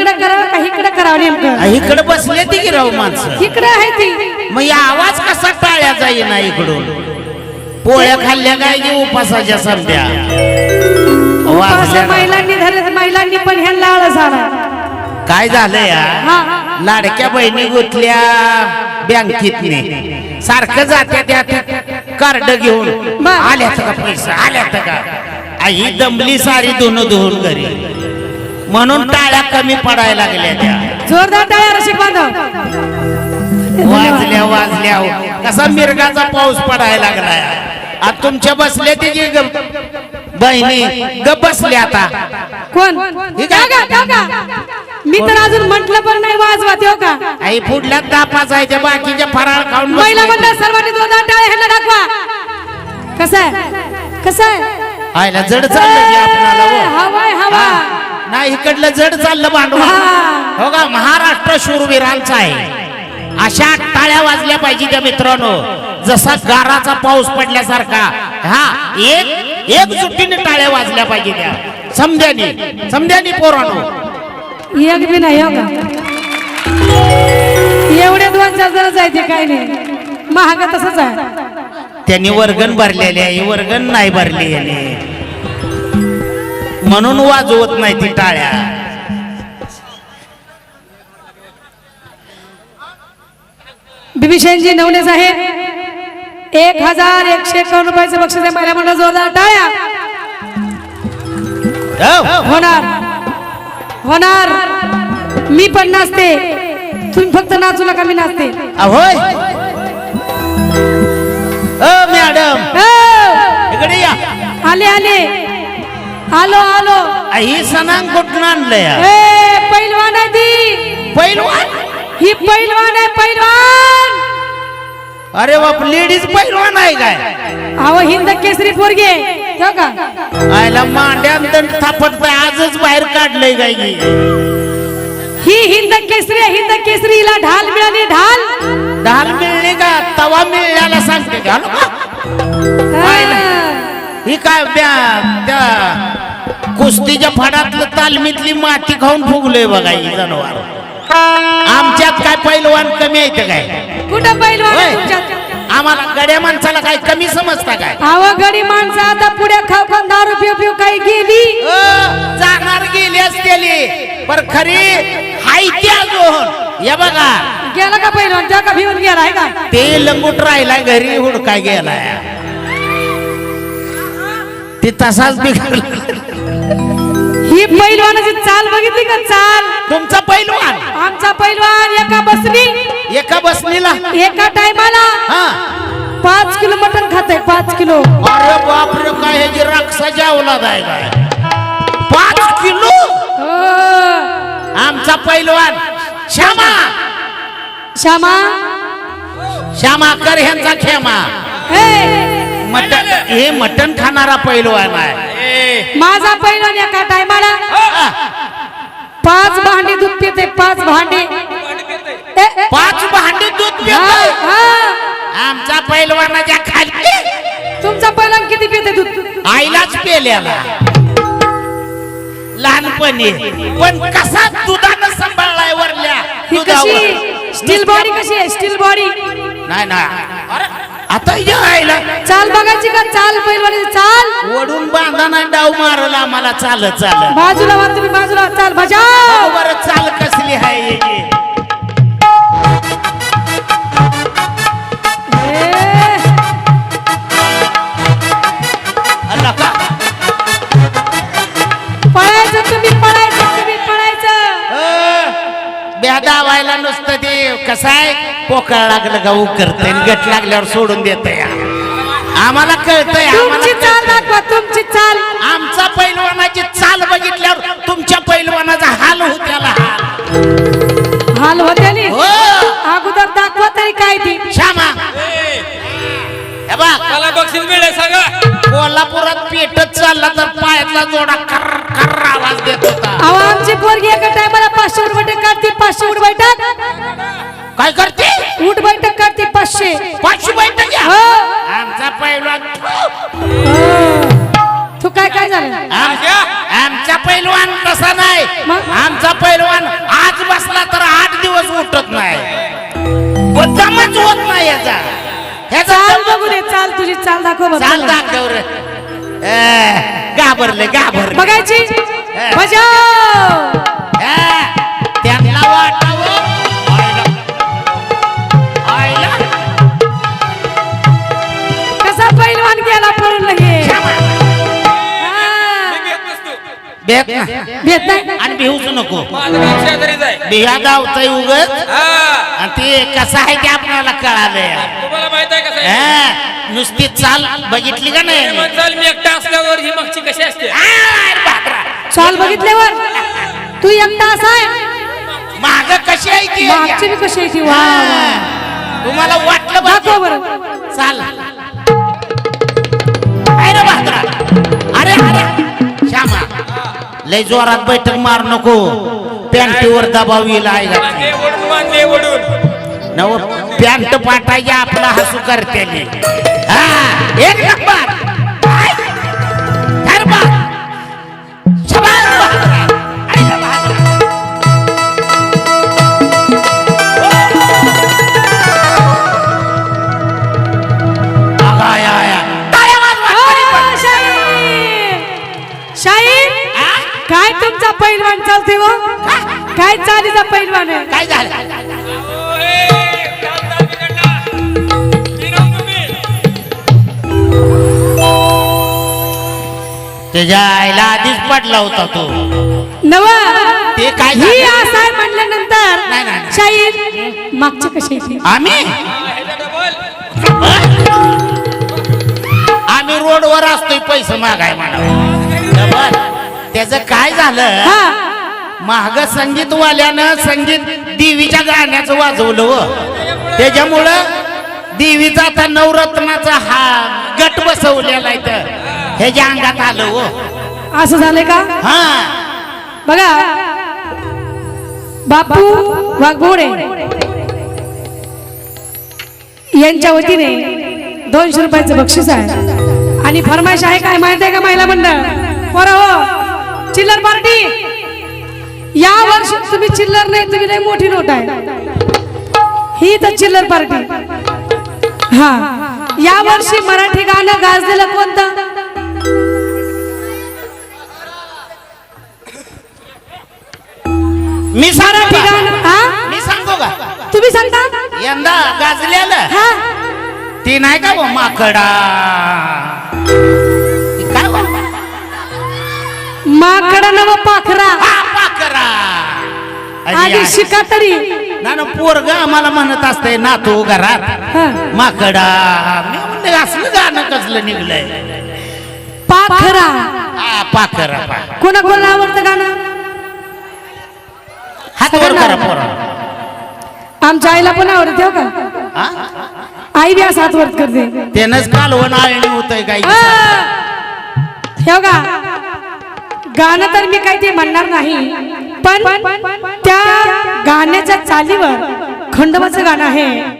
इकडे करावं का इकडे करावं नेमकं? इकडे बसले ती की राव माणसं? इकडे आहे ती. मग या आवाज कसा टाळ्याचा येईना इकडून? पोळ्या खाल्ल्या काय की उपासाच्या संध्या? असं वाजल्या ना. महिलांनी धरत महिलांनी पण ह्यांना आळस आला काय झालं या? हा लाडक्या बहिणी गुतल्या बँकेतने. सारखं जात्या त्या कार्ड घेऊन. बर. आल्यात का पैसा? आल्यात का? आई दमली सारी दोन धुवून घरी. म्हणून टाळ्या कमी पडायला लागल्या त्या. जोरदार टाळ्या रसिक बांधव. वाजल्या वाजल्या. कसा मिरगाचा पाऊस पडायला लागलाय आता तुमच्या बसल्या ती जी ग- बहिणी ग बसल्या आता. कोण? हे मी तर अजून म्हंटल पण नाही वाजवा हो का? आई पुढल्या तापाच आहे त्या बाकीच्या फराळ खाऊन महिला. मंडळ सर्वांनी जोरदार टाळ्या ह्यांना दाखवा. कसं आहे? कसं आहे? आयला जड चाललं की आपणाला. हवाय हवा हा. नाही इकडलं जड चाललं भांडवल हा. का? महाराष्ट्र शूरवीरांचा आहे. अशा टाळ्या वाजल्या पाहिजे त्या मित्रांनो. जसा गाराचा पाऊस पडल्यासारखा. हा एक एकजुटीने टाळ्या वाजल्या पाहिजे त्या. समद्यानी समद्यानी पोरानो. एक बी नाही हो का? एवढे दोन चार जण जायचे काही नाही. महाग तसंच आहे. त्यांनी वर्गण भरलेले आहे. वर्गण नाही भरली याने म्हणून वाजवत नाही ती टाळ्या. बिभीषणजी नवले साहेब एक हजार एकशे एकावन्न रुपयाचं बक्षीस आहे. महिला मंडळ जोरदार टाळ्या. होणार. होणार. मी पण नाचते. तुम्ही फक्त नाचू नका मी नाचते. आले आले. आलो आलो. ही सणांग कुठून आणलंय ए पैलवान आहे ती. पैलवान? ही पैलवान आहे पैलवान. अरे बाप लेडीज पैलवान आहे काय? अहो हिंद केसरी पोरगे ठेव का? आयला मांड्या दंड थापटताय आजच बाहेर काढलंय काय की ही हिंद केसरी आहे, हिंद केसरी. हिला ढाल मिळाली ढाल. ढाल मिळणे का? तवा मिळण्याला सांगते का? हा. काय त्या कुस्तीच्या फडातलं तालमीतली माती खाऊन फुगलोय बघा ही जनावर. आमच्यात काय पैलवान कमी आहे काय? कुठं पैलवान आम्हाला गड्या माणसाला काय कमी समजता काय? गडी माणसं आता पुढे खाऊ खाऊन दारू पिऊ पिऊ काही गेली. जाणार गेली असतेली पर खरी हाय त्या अजून. या बघा. गेला का पैलवान? त्या का भिवून गेला आहे का? ते लंगूट राहिला घरी हुडकाय गेलाय. ते तसाच बिघडला ही पैलवानाची चाल बघितली का चाल? तुमचा पैलवान. आमचा पैलवान एका बसनी. एका बसनीला. एका टायमाला. हा. पाच किलो मटण खाते पाच किलो. अरे बापरे काय हे जे रक्षाच्या अवलाद आहे काय? पाच किलो? हो. आमचा पैलवान. श्यामा. श्यामा. श्यामा कर ह्यांचा खेमा. हे. मटन हे मटन खाणारा पैलवान आहे. माझा पैलवान एका टायमाला पाच भांडी दूध पिते पाच भांडी. पाच भांडी दूध. आमचा पैलवानाच्या खाली. तुमचा पैलवान किती पिते दूध? आईलाच पेल्याला. लहानपणी. पण कसा दुधानं सांभाळलाय वरल्या स्टील बॉडी कशी आहे? स्टील बॉडी नाही ना अरे, आता या आईला. चाल बघायची का? चाल पैलवानी चाल. ओढून बांधाना डाव मारला आम्हाला चालत चालत बाजूला वा तुम्ही बाजूला. चाल बजाव बरं चाल कसली आहे याची. ए, अल्ला का? पळायचं तुम्ही पळायचं तुम्ही पळायचं. बेदा व्हायला नुसतं ते कसं आहे? पोकळ लागलं का करतंय गट लागल्यावर सोडून देत आम्हाला कळतंय तुमची चाल. दाखवा तुमची चाल. आमचा पैलवानाची चाल बघितल्यावर तुमच्या पैलवानाचा हाल होत्याला हाल हाल होते नी. हो. अगोदर दाखवा तरी काय ती. श्यामा. हे बघ. मला बक्षीस मिळेल सांगा. कोल्हापुरात पेटत चालला तर पायातला जोडा कर कर आवाज देत होता. अहो आमची पोरगी एका टायमाला पाचशे बैठक काढते पाचशे बैठक काय करते? उठ बैठक काढते पाचशे. पाचशे बैठक घ्या हो. आमचा पैलवान. तू काय काय झालं? आम- आमचा पैलवान तसा नाही. मग? आमचा पैलवान आज बसला तर आठ दिवस उठत नाही. बदनामच होत नाही याचा. ह्याचा चाल बघू दे चाल तुझी चाल दाखव बरं चाल. दाखव रे. ए, घाबरले घाबरले. बघायची? बजाव! ए, त्यांना वाटावं. बेत ना. भेट नाही आणि भिवूच नको. बिया गावचं उगत हा. आणि ते कसं आहे ते आपल्याला कळालंय. तुम्हाला माहीत आहे कसं आहे? ए, नुसती चाल बघितली का नाही म्हणचाल मी एकटा असल्यावर ही मागची कशी असते. चाल बघितल्यावर तू एकटा असा आहे. माग कशी आहे ती? मागची कशी आहे ती? वा. तुम्हाला वाटलं दाखव पाहिजे. बरं. चाल. लय जोरात बैठक मार नको. पॅन्टीवर दबाव येईल आहे का? मागे नव पॅन्ट आपला हसू करते एक नंबर. काय तुमचा पैलवान चालते व काय चालीचा पैलवान आहे काय झालं हे. त्याच्या आईला आधीच पडला होता तो नव ते काय ही झालं? असं आहे म्हणल्यानंतर नाही, नाही, नाही. शाहीर मागची कशी? आम्ही हा. आम्ही रोडवर असतोय पैसे मागाय म्हणा त्याच काय झालं? महाग संगीतवाल्यानं संगीत देवीच्या गाण्याचं वाजवलं व. त्याच्यामुळं देवीचा आता नवरत्नाचा हा गट बसवलेला आहे तर. ह्याच्या अंगात आलं व. असं झालंय का? हा. बघा. बापू वाघबोडे यांच्या वतीने दोनशे रुपयाचं बक्षीस आहे. आणि फरमाईश आहे काय माहिती आहे का महिला मंडळ? बरं हो. चिल्लर पार्टी! या वर्षी तुम्ही चिल्लर नाही तुम्ही लई मोठी नोट आहे. ही तर चिल्लर पार्टी. हा. या वर्षी मराठी गाणं गाजलेलं कोणतं? मी? गाणं हा? मी सांगू का? तुम्ही सांगता? यंदा गाजलेलं. हा. ती नाही का वो माकडा? माकडा नव पाखरा. आधी शिका तरी ना ना पोरग आम्हाला म्हणत असते नातू घरात. हा. माकडा. मी म्हणले असलं गाणं कसलं निघलंय? पाखरा. हा पाकरा पा. कोणा कोणाला आवडतं गाणं? हात वर करा पोरा. आमच्या आईला पण आवडते हो का? आई बी असं हात वरत करते. त्यानंच कालवण आळणी होतंय काही आ! हे बघा गाणं तर मी काही ते म्हणणार नाही पण त्या गाण्याच्या चालीवर खंडोबाचं गाणं आहे.